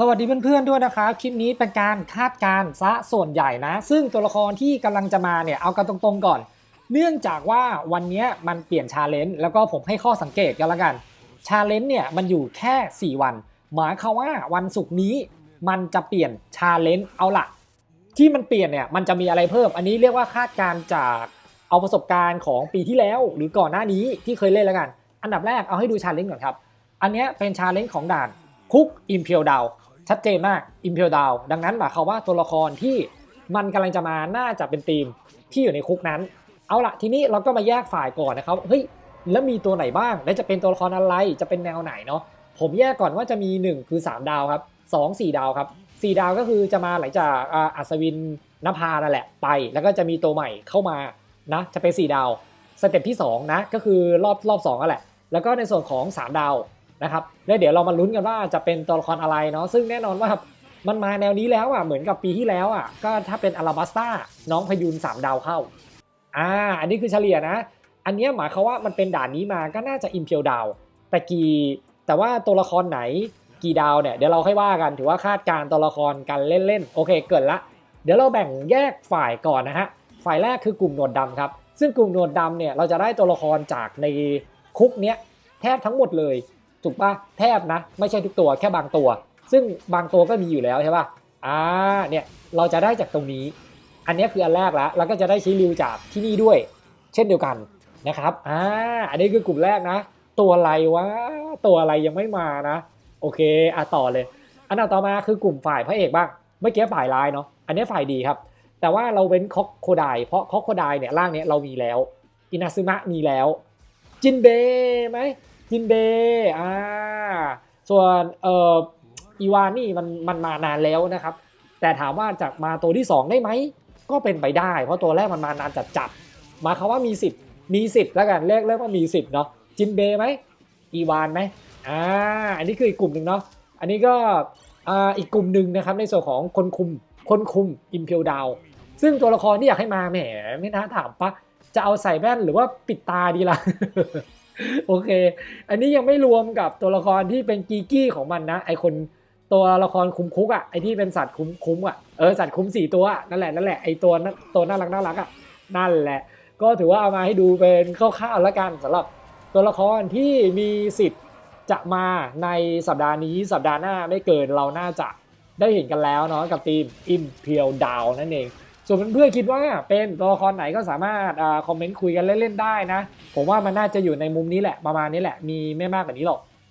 สวัสดีเพื่อนๆด้วยนะครับคลิปนี้เป็นการคาดการณ์ซะส่วนใหญ่นะ ซึ่งตัวละครที่กำลังจะมาเนี่ยเอากันตรงๆก่อน เนื่องจากว่าวันนี้มันเปลี่ยนชาเลนจ์แล้วก็ผมให้ข้อสังเกตกันละกันชาเลนจ์เนี่ยมันอยู่แค่ 4 วัน หมายความว่าวันศุกร์นี้มันจะเปลี่ยนชาเลนจ์เอาละที่มันเปลี่ยนเนี่ยมันจะมีอะไรเพิ่ม อันนี้เรียกว่าคาดการณ์จากเอาประสบการณ์ของปีที่แล้ว หรือก่อนหน้านี้ที่เคยเล่นแล้วกัน อันดับแรกเอาให้ดูชาเลนจ์ก่อนครับ อันนี้เป็นชาเลนจ์ของด่านคุกอิมเพียวดาว ชัดเจนมากอิมเพียวดาวดังนั้นหมายความว่าตัวละครที่มันกำลังจะมาน่าจะเป็นทีมที่อยู่ในคุกนั้น เอาละทีนี้เราก็มาแยกฝ่ายก่อนนะครับเฮ้ยแล้วมีตัวไหนบ้าง และจะเป็นตัวละครอะไรจะเป็นแนวไหนเนาะผมแยกก่อนว่าจะมี 1 คือ 3 ดาวครับ2 4 ดาวครับ4ดาวก็คือจะมาหลังจากอาอัศวินนภานั่นแหละไป แล้วก็จะมีตัวใหม่เข้ามานะจะเป็น 4 ดาวสเต็ปที่2นะก็คือรอบรอบ2นั่นแหละ แล้วก็ในส่วนของ 3 ดาว นะครับแล้วเดี๋ยวเรามาลุ้นกันว่าจะเป็นตัวละครอะไรเนาะซึ่งแน่นอนว่ามันมาแนวนี้แล้วอะเหมือนกับปีที่แล้วอะก็ถ้าเป็นอาราบัสตาน้องพยุน3 ดาวเข้าอ่าอันนี้คือเฉลี่ยนะ อันนี้หมายความว่ามันเป็นด่านนี้มาก็น่าจะอิมเพียวดาวแต่กี่แต่ว่าตัวละครไหนกี่ดาวเนี่ยเดี๋ยวเราค่อยว่ากันถือว่าคาดการตัวละครกันเล่นๆโอเคเกิดละ เดี๋ยวเราแบ่งแยกฝ่ายก่อนนะฮะฝ่ายแรกคือกลุ่มหนวดดำครับซึ่งกลุ่มหนวดดำเนี่ยเราจะได้ตัวละครจากในคุกเนี้ยแทบทั้งหมดเลย ถูกปะแทบนะ ไม่ใช่ทุกตัวแค่บางตัว ซึ่งบางตัวก็มีอยู่แล้วใช่ปะอ่าเนี่ยเราจะได้จากตรงนี้ อันนี้คืออันแรกแล้วแล้วก็จะได้ชี้ริวจากที่นี่ด้วย เช่นเดียวกันนะครับอ่าอันนี้คือกลุ่มแรกนะ ตัวอะไรวะตัวอะไรยังไม่มานะ โอเคอะต่อเลย อันดับต่อมาคือกลุ่มฝ่ายพระเอกบ้างเมื่อกี้ฝ่ายร้ายเนาะอันนี้ฝ่ายดีครับ แต่ว่าเราเว้นคอกโคไดเพราะคอกโคไดเนี่ยร่างเนี้ยเรามีแล้ว อินาซึมะมีแล้ว จินเบไหม จินเบอ่าส่วนเอ่ออีวานนี่มันมันมานานแล้วนะครับ แต่ถามว่าจะมาตัวที่ 2 ได้ไหม ก็เป็นไปได้ เพราะตัวแรกมันมานานจัดจัดๆมาคาว่ามีสิทธิ์มีสิทธิ์แล้วกันเรียกเรียกว่ามีสิทธิ์เนาะจินเบไหมอีวานไหมอ่าอันนี้คืออีกกลุ่มหนึ่งเนาะอันนี้ก็อ่าอีกกลุ่มหนึ่งนะครับในส่วนของคนคุมคนคุมอิมเพียวดาวซึ่งตัวละครที่อยากให้มาแหมไม่น่าถามปะจะเอาใส่แว่นหรือว่าปิดตาดีล่ะ โอเค อันนี้ยังไม่รวมกับตัวละครที่เป็นกีกี้ของมันนะ ไอคนตัวละครคุ้มคุกอะไอที่เป็นสัตว์คุมคุ้มอะเออสัตว์คุ้มสี่ตัวนั่นแหละนั่นแหละไอตัวตัวน่ารักน่ารักอะนั่นแหละ ก็ถือว่าเอามาให้ดูเป็นคร่าวๆแล้วกันสำหรับตัวละครที่มีสิทธิ์จะมาในสัปดาห์นี้สัปดาห์หน้าไม่เกินเราน่าจะได้เห็นกันแล้วเนาะกับทีม Imperial Down นั่นเอง ส่วนเพื่อนๆคิดว่าเป็นตัวละครไหนก็สามารถอคอมเมนต์คุยกันเล่นๆได้นะ ผมว่ามันน่าจะอยู่ในมุมนี้แหละประมาณนี้แหละมีไม่มากกว่านี้หรอก